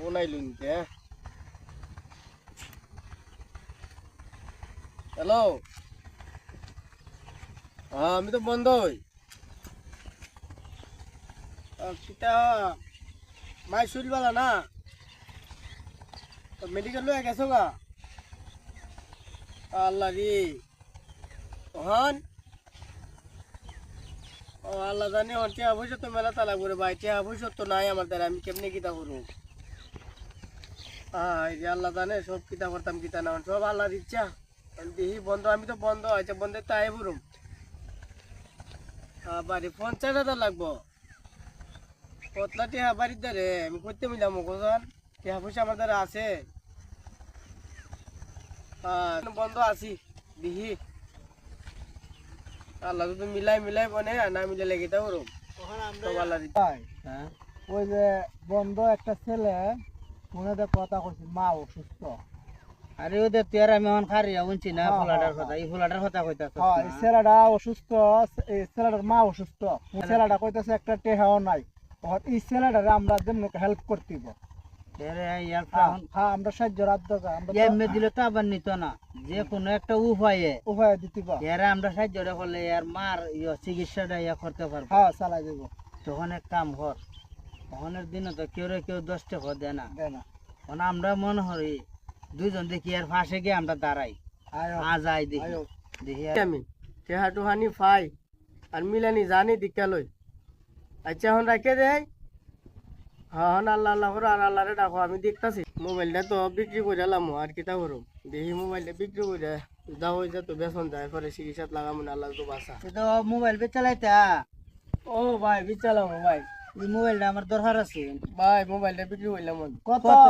আইলো হ্যালো? হ্যাঁ আমি তো বন্ধ হই। কিতা মাই শরীর বালা না মেডিকেল লয়ে গেছো গা? আল্লাহ রে। হন ও আল্লাহ জানি ওর টিয়া পয়সা তো মেলা তালা করে, ভাই, টিয়া তো নাই আমার দ্বারা, আমি কেমনে কিতা করব? হ্যাঁ আল্লাহ জানে সব কিতা করতাম কিতা না সব আল্লাহর ইচ্ছা। আমি বন্ধ আমি তো বন্ধ আছে বন্ধে তো আই বরুম হ্যাঁ বাড়ি পঞ্চাশ হাজার লাগবো। কতলা টিয়া বাড়ির দ্বারে আমি করতে মিলাম কোথান টিয়া পয়সা আমার দ্বারা আছে। হ্যাঁ বন্ধ আছি দেখি। আল্লাহ তো মিলাই মিলাই বনে আর না মিলে লেগে দাও রুম সব আল্লাহর ইচ্ছা। ভাই, ওই যে বন্ধ একটা ছেলে কথা কইছি মা অসুস্থ। আরে ওদের তুই আর আমি এখন উনছি না হ্যাঁ, ফুলাটার হ্যাঁ, কথা এই ফুলাটার কথা কইতাছ হ্যাঁ ছেলেটা অসুস্থ এই ছেলেটার মা অসুস্থ। ছেলেটা কইতাছে একটা টেহাও নাই। এই ছেলেটারে আমরা যেমন হেল্প করতেইব হ্যাঁ হ্যাঁ, আমরা সাহায্য আমরা এমনি দিলে তো আবার নিত না। যে কোনো একটা উপায়ে উপায় দিতেইব এরা আমরা সাহায্যটা করলে এর মার ইয়ে চিকিৎসাটা ইয়া করতে পারব। হ্যাঁ চালাই দিব। তখন এক কাম কর। তখনের দিনে তো কেউ রে কেউ দশ টাকা দেয় না। দেয় না। তখন আমরা মনে করি দুইজন দেখি আর ফাঁসে গিয়ে আমরা দাঁড়াই। আয়ো আ যাই দেখি। দেখি আমি টেহাটু হানি ফাই আর মিলানি জানি দীক্ষা লই। আচ্ছা এখন রাখে দেয় হ্যাঁ হন আল্লাহ আল্লাহ করো আর আল্লাহরে ডাকো আমি দেখতাছি। মোবাইলটা তো বিক্রি করে এলাম আর কিতা করো দেখি মোবাইলটা বিক্রি করে যা হয়ে যা তো বেতন যায় পরে চিকিৎসাত লাগাম না আল্লাহ তো বাসা। তো মোবাইল বে চালাইতা ও ভাই বিচালাম ভাই এই মোবাইলটা আমার দরকার আছে। ভাই মোবাইলটা বিক্রি করলাম আমি। কত? কত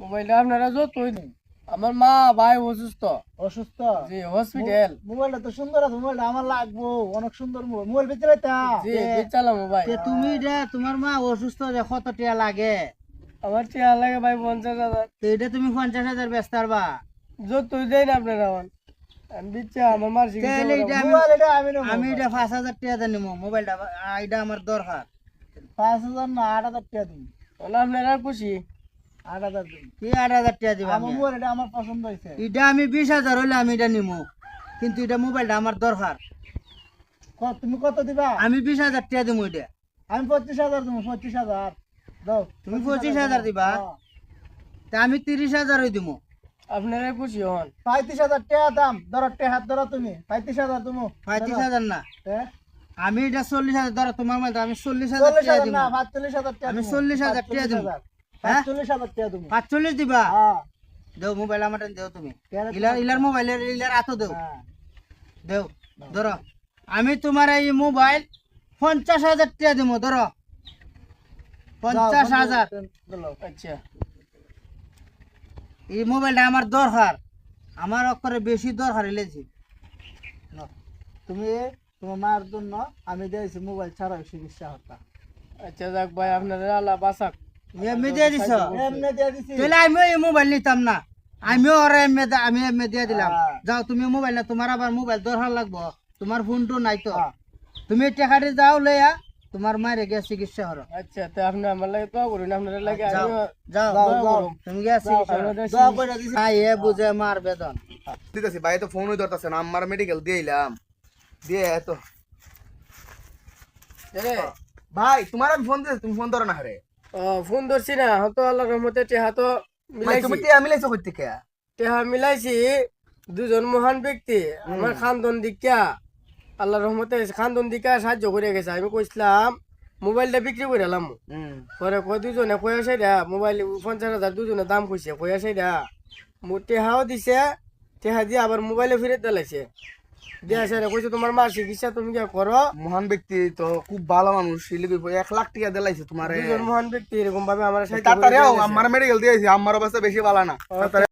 মোবাইলটা আপনারা যতই দিন আমার মা ভাই অসুস্থ। অসুস্থ? জি হসপিটাল মোবাইলটা তো সুন্দর আছে মোবাইলটা আমার লাগবো অনেক সুন্দর মোবাইল। মোবাইল বেচে জি বিচালাম ভাই। তুমি রে তোমার মা অসুস্থ যে কত টিয়া লাগে? আমার চেয়ার লাগে ভাই পঞ্চাশ হাজার। তো এটা তুমি পঞ্চাশ হাজার ব্যস্ত পারবা? যতই দেন আপনারা আমার। আমি এটা পাঁচ হাজার টাকা দিয়ে নিবো। মোবাইলটা এটা আমার দরকার। পাঁচ হাজার না আট হাজার টাকা দিন তাহলে আপনারা খুশি? আট হাজার দিন কি আট হাজার টাকা দিবা আমার এটা আমার পছন্দ হয়েছে। এটা আমি বিশ হাজার হইলে আমি এটা নিবো কিন্তু এটা মোবাইলটা আমার দরকার। তুমি কত দিবা? আমি বিশ হাজার টাকা দিব এটা। আমি পঁচিশ হাজার দেবো পঁচিশ হাজার। দাও তুমি পঁচিশ হাজার দিবা। তা আমি তিরিশ হাজারই দিব আপনারা খুশি হন। পঁয়ত্রিশ হাজার টাকা দাম। ধরো টেহাত ধরো তুমি। পঁয়ত্রিশ হাজার তুমি পঁয়ত্রিশ হাজার না। হ্যাঁ? আমি এটা চল্লিশ হাজার ধরো তোমার মধ্যে আমি চল্লিশ হাজার চল্লিশ টাকা দিব। না পাঁচচল্লিশ হাজার টাকা আমি দিবো। 40,000 টাকা পাঁচচল্লিশ হাজার। হ্যাঁ? পাঁচচল্লিশ টাকা দিবা। হ্যাঁ। দেও মোবাইল আমার দেও তুমি। ইলার ইলার মোবাইলের ইলার আতো দেও। হ্যাঁ। দেও ধরো। আমি তোমার এই মোবাইল পঞ্চাশ হাজার টাকা দিব ধরো। পঞ্চাশ হাজার। আচ্ছা। এই মোবাইলটা আমার দরকার। আমার অক্ষরে বেশি দরকার এলেছি তুমি তোমার মায়ের জন্য আমি দিয়েছি মোবাইল ছাড়া চিকিৎসা হতা আচ্ছা যাক ভাই আপনারা আল্লাহ বাসাক এমনি দিয়ে দিছ? এমনি দিয়ে দিছি। তাহলে আমিও এই মোবাইল নিতাম না। আমিও ওরা এমনি আমি এমনি দিয়ে দিলাম। হ্যাঁ। যাও তুমি মোবাইল না তোমার আবার মোবাইল দরকার লাগবো। তোমার ফোনটো নাই তো। হ্যাঁ। তুমি টাকাটি যাও লইয়া তোমার মায়ের গিয়ে চিকিৎসা করো। আচ্ছা তো আপনি আমার লাগে তো করুন। আপনারা লাগে যাও। যাও দোয়া। তুমি গিয়ে চিকিৎসা দোয়া করে দিছি। হ্যাঁ, এ বুঝে মার বেদন। দিতেছি ভাই তো ফোনই ধরতেছে না। আমার মেডিকেল দিয়ে এলাম দিয়ে এত। ভাই তোমার আমি ফোন তুমি ফোন ধরো না রে ফোন ধরছি না হয়তো আল্লাহ রহমতে টেহা তো তুমি মিলাইছি। থেকে? টেহা মিলাইছি দুজন মহান ব্যক্তি আমার খানদন দিকা আল্লাহ রহমতে খানদন দিকা সাহায্য করে গেছে। আমি কইছিলাম মোবাইলটা বিক্রি করে এলাম। পরে কই দুজনে কই আসে রা মোবাইল পঞ্চাশ হাজার দুজনে দাম কইছে কই আসে রা। টেহাও দিছে টেহা দিয়ে আবার মোবাইলে ফিরে দিলাইছে। কইছে তোমার তুমি কি করো। মহান ব্যক্তি তো খুব ভালো মানুষ শিলিগুড়ি এক লাখ টাকা দিলাইছে তোমার। মহান ব্যক্তি এরকম ভাবে আমার মেডিকেল দিয়েছি আমার অবস্থা বেশি ভালো না।